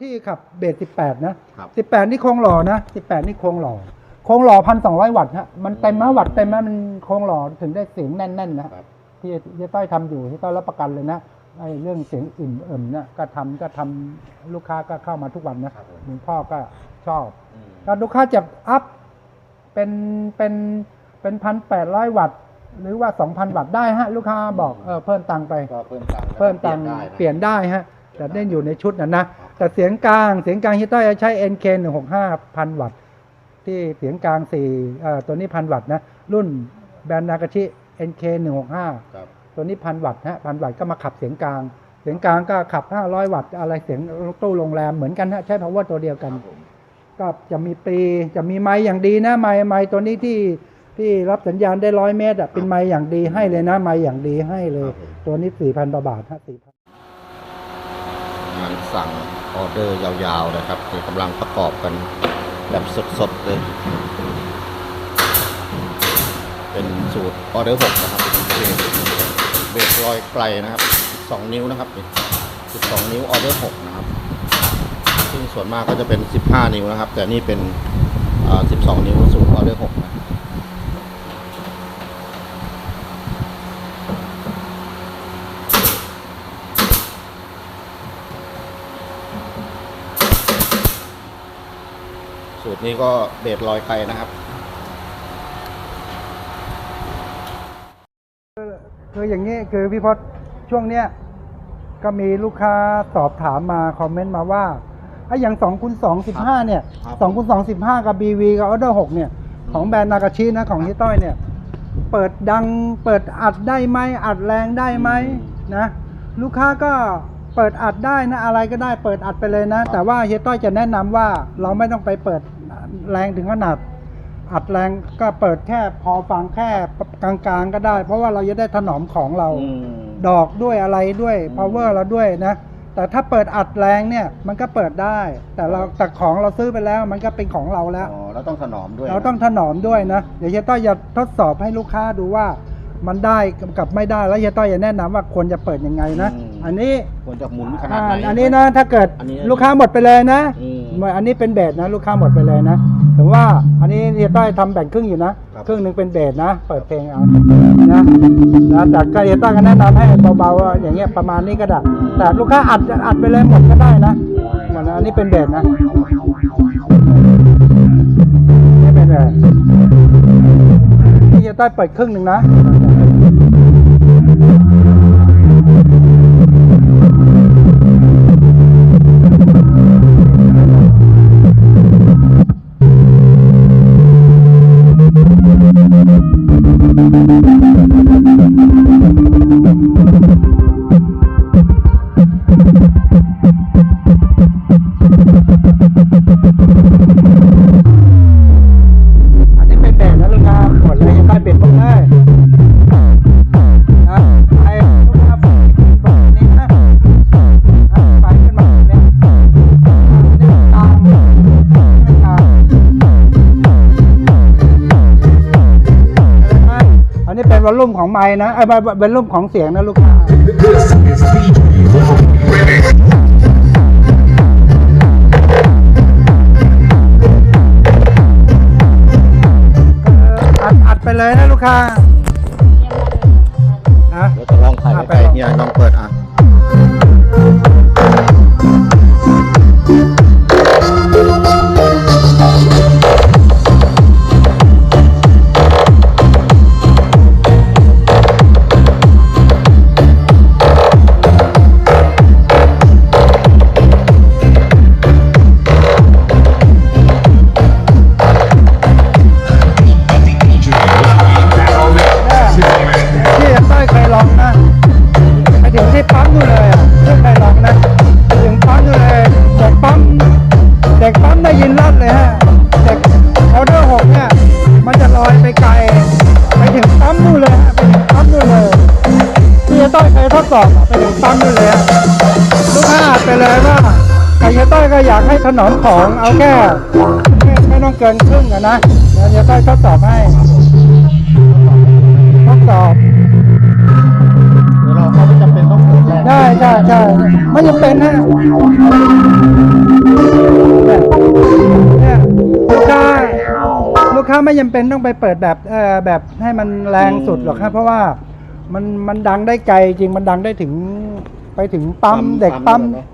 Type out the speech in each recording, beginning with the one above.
ที่ขับเบส18 นะครับ18 นี่โครงหล่อนะ 18 นี่โครงหล่อ โครงหล่อ 1,200 วัตต์ฮะ มันเต็มนะวัตต์เต็มนะมันโครงหล่อถึงได้เสียงแน่นๆนะครับที่ที่ต้อยทำอยู่ที่ต้อยรับประกันเลยนะไอ้เรื่องเสียงอิ่มเอิ่มเนี่ยก็ทำก็ทำลูกค้าก็เข้ามาทุกวันนะครับผมหลวงพ่อก็ชอบอืมถ้าลูกค้าจะอัพเป็นเป็นเป็นพันแปดร้อยวัตต์หรือว่าสองพันวัตต์ได้ฮะ ลูกค้าบอกเออเพิ่มตังค์ไปก็เพิ่มตังค์เพิ่มตังค์ได้ะเปลี่ยนได้ฮะ แต่ได้อยู่ในชุดนะนะครับแต่เสียงกลางเสียงกลางฮิตต้อยใช้ NK 165พันวัตต์ ที่เสียงกลาง4เอ่อตัวนี้พันวัตต์นะ รุ่นแบรนด์นากาชิ NK 165ครับตัวนี้พันวัตต์ฮะพันวัตต์ก็มาขับเสียงกลาง เสียงกลางก็ขับ 500 วัตต์อะไรเสียงตู้โรงแรมเหมือนกันฮะใช้ power ตัวเดียวคกัรันบผมก็จะมีปีจะมีไม้อย่างดีนะไม้ไม้ตัวนี้ที่ที่รับสัญญาณได้ร้อยเมตรอะเป็นไม้อย่างดีให้เลยนะไม้อย่างดีให้เลย ตัวนี้สี่พันบาทฮะสี่พันงานสั่งออเดอร์ยาวๆนะครับที่กำลังประกอบกันแบบสดๆเลย เป็นสูตรออเดอร์หกนะครับเบสลอยไกลนะครับ12นิ้วนะครับ12นิ้วออเดอร์หกนะครับ ซึ่งส่วนมากก็จะเป็น15นิ้วนะครับ แต่นี่เป็นอ่า12นิ้วสูตรออเดอร์6นะ สูตรนี้ก็เบสลอยไกลนะครับคืออย่างนี้คือพี่พศช่วงเนี้ยก็มีลูกค้าสอบถามมาคอมเมนต์มาว่าไอ้อย่าง2คูณ2 15เนี่ยครับ2คูณ2 15กับ BV กับออเดอร์6เนี่ย ของแบรนด์นากาชินะของฮิต้อยเนี่ย เปิดดังเปิดอัดได้ไหมอัดแรงได้ไหมนะ ลูกค้าก็เปิดอัดได้นะอะไรก็ได้เปิดอัดไปเลยนะแต่ว่าเฮียต้อยจะแนะนำว่าเราไม่ต้องไปเปิด แรงถึงขนาด อัดแรงก็เปิดแค่พอฟังแค่กลางๆก็ได้ เพราะว่าเราจะได้ถนอมของเราอืมดอกด้วยอะไรด้วยอืม power เราด้วยนะ แต่ถ้าเปิดอัดแรงเนี่ยมันก็เปิดได้ แต่เราแต่ของเราซื้อไปแล้วมันก็เป็นของเราแล้วอ๋อแล้วต้องถนอมด้วย เราต้องถนอมด้วยนะ เดี๋ยวเฮียต้อยจะทดสอบให้ลูกค้าดูว่ามันได้กับไม่ได้แล้วเฮียต้อยจะแนะนำว่าควรจะเปิดยังไงนะ อันนี้ควรจะหมุนขนาดอ่าไหน อันนี้นะถ้าเกิดอันนี้ลูกค้าหมดไปเลยนะอืมอันนี้เป็นเบสนะ ลูกค้าหมดไปเลยนะถึงว่าอันนี้เฮียต้อยทำแบ่งครึ่งอยู่นะครับ ครึ่งหนึ่งเป็นเบสนะ เปิดเพลงเอานะนะแต่ก็เฮียต้อยก็แนะนำให้เบาๆว่าอย่างเงี้ยประมาณนี้ก็ได้แต่ลูกค้าอัดอัดไปเลยหมดก็ได้นะหมดนะอันนี้เป็นเบสนะนี่เป็นเบสนี่เฮียต้อยเปิดครึ่งหนึ่งนะ เป็นวอลลุ่มของไม้นะไอ้วอลลุ่มของเสียงนะลูกค้าอัดไปเลยนะลูกค้านะเดี๋ยวจะลองถ่ายไปเนี่ยลองเปิดอะ ไปทดสอบไปถึงปั๊มนู่นเลยลูกค้าไปเลยว่าไต่เฮียต้อยก็อยากให้ถนนของเอาแค่ไม่ไม่ต้องเกินครึ่งนะเดี๋ยวเฮียต้อยทดสอบให้ทดสอบเดี๋ยวเราไม่จำเป็นต้องเปิดแรกได้ใช่ใช่ไม่จำเป็นนะเนี่ยลูกค้าลูกค้าไม่จำเป็นต้องไปเปิดแบบเอ่อแบบให้มันแรงสุดหรอกครับเพราะว่า มันมันดังได้ไกลจริงมันดังได้ถึงไปถึงปั๊มปั๊มเด็กปั๊มปั๊มเลยเนอะ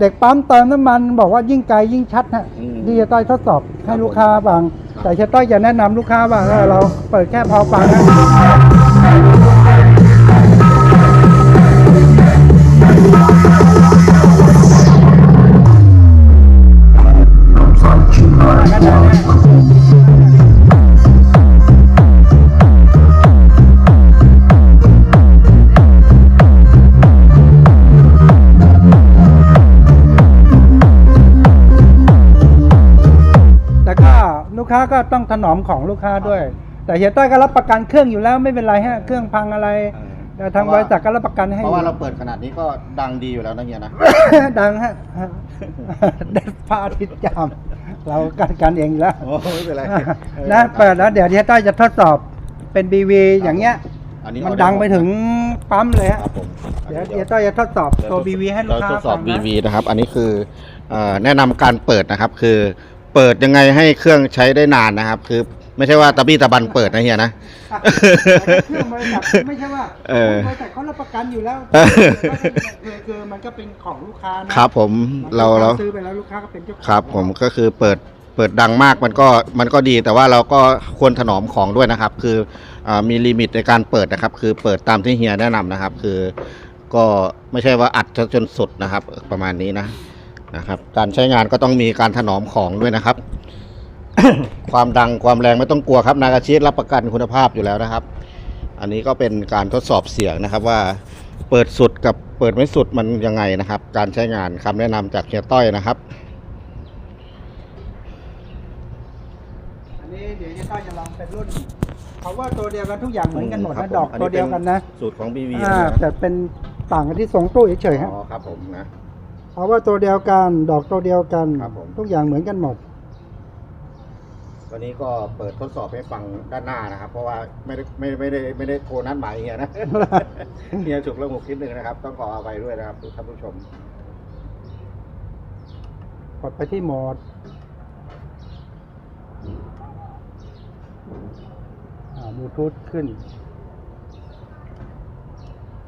เด็กปั๊มเติมน้ำมันบอกว่ายิ่งไกลยิ่งชัดฮะอืมที่จะต้อยทดสอบให้ครับลูกค้าฟังครับแต่จะต้อยจะแนะนำลูกค้าว่าเออเราเปิดแค่พอฟังนะ กค้าก็ต้องถนอมของลูกค้าด้วย แต่เฮียต้อยก็รับประกันเครื่องอยู่แล้วไม่เป็นไรฮะเครื่องพังอะไรแต่ทางบริษัทก็รับประกันให้เพราะว่าเราเปิดขนาดนี้ก็ดังดีอยู่แล้วนะเฮียนะ ดังฮะได้พระอาทิตย์จามเรากันกันเองอยู่แล้วโอ้ไม่เป็นไรนะเปิดแล้วเดี๋ยวเฮียต้อยจะทดสอบเป็น BV อย่างเงี้ยอันนี้มันดังไปถึงปั๊มเลยฮะครับผมเดี๋ยวเฮียต้อยจะทดสอบตัว BV ให้ลูกค้าเรทดสอบฟังนะ BV นะครับ อันนี้คือเอ่อแนะนำการเปิดนะครับ คือ เปิดยังไงให้เครื่องใช้ได้นานนะครับ คือ ไม่ใช่ว่าตะบี้ตะบันเปิดนะเฮียนะแต่เครื่องบริษัทไม่ใช่ว่าเออ บริษัทเขารับประกันอยู่แล้วเออคือคือมันก็เป็นของลูกค้านะครับผมเราเรา ซื้อไปแล้วลูกค้าก็เป็นเจ้าของครับผมก็คือเปิดเปิดดังมากมันก็มันก็ดีแต่ว่าเราก็ควรถนอมของด้วยนะครับ คืออามีลิมิตในการเปิดนะครับ คือเปิดตามที่เฮียแนะนำนะครับ คือ ก็ไม่ใช่ว่าอัดจนสุดนะครับ ประมาณนี้นะ นะครับ การใช้งานก็ต้องมีการถนอมของด้วยนะครับ ความดังความแรงไม่ต้องกลัวครับ นากาชิรับประกันคุณภาพอยู่แล้วนะครับ อันนี้ก็เป็นการทดสอบเสียงนะครับว่าเปิดสุดกับเปิดไม่สุดมันยังไงนะครับ การใช้งานคำแนะนำจากเฮียต้อยนะครับอันนี้เดี๋ยวจะต้อยจะลองเป็นรุ่นเขาว่าตัวเดียวกันทุกอย่างเหมือนกันหมดครันะบดอกผมตัวเดียวกันนะ สูตรของ BV อ่านะแต่เป็นต่างกันที่ทรงตู้เฉยๆฮะอ๋อครับผมนะ เขาว่าตัวเดียวกัน ดอกตัวเดียวกันครับผม ทุกอย่างเหมือนกันหมด วันนี้ก็เปิดทดสอบให้ฟังด้านหน้านะครับ เพราะว่าไม่ได้ไม่ไม่ได้ไม่ได้โทรนัดหมายเฮียนะ เฮียฉุกเรื่องหุกนิดนึงนะครับ ต้องขออภัยด้วยนะครับทุกท่านผู้ชม กดไปที่โหมดบลูทูธขึ้น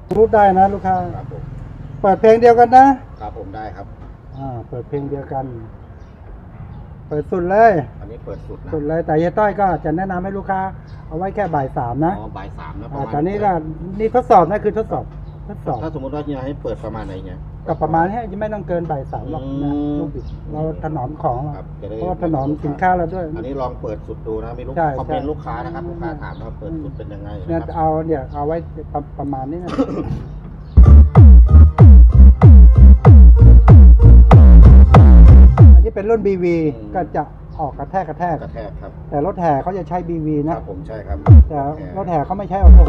บลูทูธได้นะลูกค้า ครับผม เปิดเพลงเดียวกันนะ ครับผมได้ครับ อ่า เปิดเพลงเดียวกัน เปิดสุดเลย อันนี้เปิดสุดนะสุดเลย แต่เฮียต้อยก็จะแนะนำให้ลูกค้า เอาไว้แค่บ่ายสามนะอ๋อบ่ายสามนะประอ่ามาณตอนนี้ก็นี่ทดสอบนะคือทดสอบ ทดสอบ ถ้าสมมติว่าเฮียให้เปิดประมาณไหนเฮียก็ประมาณนี้ยังไม่ต้องเกินบ่ายสามหรอกนะอืม ลูกบิดเราถนอมของเราครับจะได้เพราะว่าถนอมสินค้าเราด้วย อันนี้ลองเปิดสุดดูนะมีลูกใช่คอมเมนใช่ ต์ลูกค้านะครับลูกค้าถามว่าเปิดสุดเป็นยังไงเนี่ยนะครับเอาเนี่ยเอาไว้ประประมาณนี้นะ อันนี้เป็นรุ่น BV ก็จะออกกระแทกกระแทก กระแทกครับ แต่รถแห่เขาจะใช้ BV คนะ รับผมใช่ครับแต่รถแห่เขาไม่ใช้ออโต้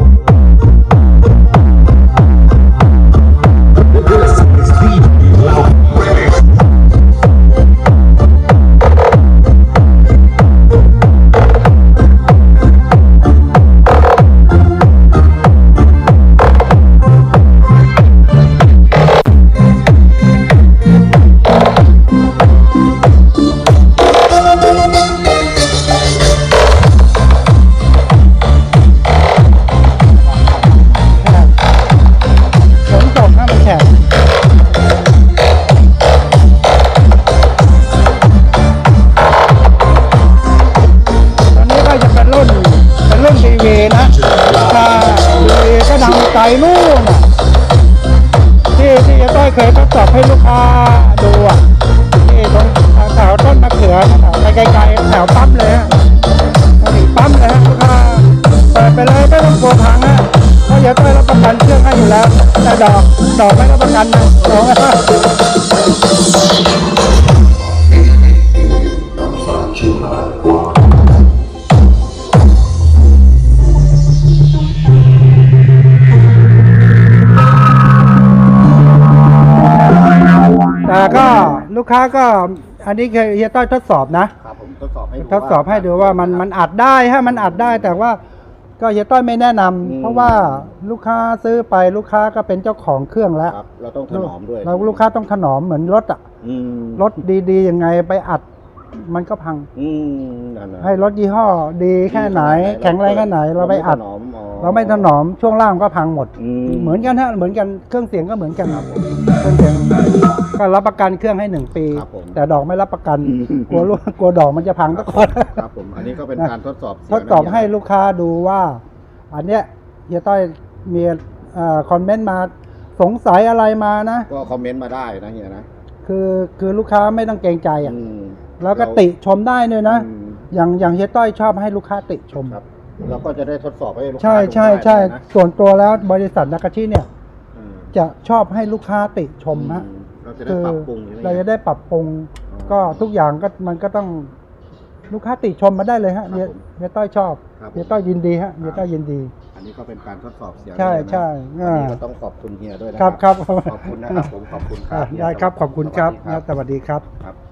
นะถ้าก็ดังไกลนู่นน่ะที่ที่จะต้อยเคยทดสอบให้ลูกค้าดูอะที่ตรงแถวต้นมะเขือนะไปไกลๆแถวปั๊มเลยฮะถึงปั๊มเลยฮะลูกค้าเปิดไปเลยไม่ต้องกลัวพังฮะเพราะเดี๋ยวต้อยรับประกันเครื่องให้อยู่แล้วแต่ดอกดอกไม่รับประกันนะดอก ค้าก็อันนี้เคยเฮียต้อยทดสอบนะ ครับผมทดสอบให้ดูทดสอบให้ดูว่ามันมันอัดได้ฮะมันอัดได้แต่ว่าก็เฮียต้อยไม่แนะนำอืมเพราะว่าลูกค้าซื้อไปลูกค้าก็เป็นเจ้าของเครื่องแล้วครับเราต้องถนอมด้วยเราลูกค้าต้องถนอมเหมือนรถอะอืมรถดีๆยังไงไปอัด มันก็พัง อืมนั่นนะให้รถยี่ห้อดีแค่ไหนแข็งแรงแค่ไหน เราไปอัด ถนอมอ๋อ เราไม่ถนอมช่วงล่างก็พังหมดอืมเหมือนกันฮะเหมือนกันเครื่องเสียงก็เหมือนกันเครื่องเสียงก็รับประกันเครื่องให้หนึ่งปี ครับผม แต่ดอกไม่รับประกันอืมกลัวลูกกลัวดอกมันจะพังตะกอนครับผมอันนี้ก็เป็นการทดสอบเสียงทดสอบนะให้ลูกค้าดูว่า อันเนี้ยเฮียต้อยมีคอมเมนต์มาสงสัยอะไรมานะ ก็คอมเมนต์มาได้นะเฮียนะคือคือลูกค้าไม่ต้องเกรงใจอะอืม แล้วก็ติชมได้ด้วยนะ อืมอย่างอย่างเฮียต้อยชอบให้ลูกค้าติชม ครับเราก็จะได้ทดสอบให้ลูกค้าใช่ดูใช่ได้ใช่นะส่วนตัวแล้วบริษัทนากาชิเนี่ย อืมจะชอบให้ลูกค้าติชมฮะอืเราจะได้ปรับปรุงใช่ไหมเราจะได้ปรับปรุง อ๋อ ก็ทุกอย่างก็มันก็ต้องลูกค้าติชมมาได้เลยฮะครับเฮียผมเฮียต้อยชอบครับผมเฮียต้อยยินดีฮะเฮียต้อยยินดี อันนี้ก็เป็นการทดสอบเสียงใช่เลยนะใช่อันนี้อ่าก็ต้องขอบคุณเฮียด้วยนะครับครับขอบคุณนะครับผมขอบคุณคอะรับเฮียได้ครับขอบคุณครับสวัสดีสวัสดีครับ ครับ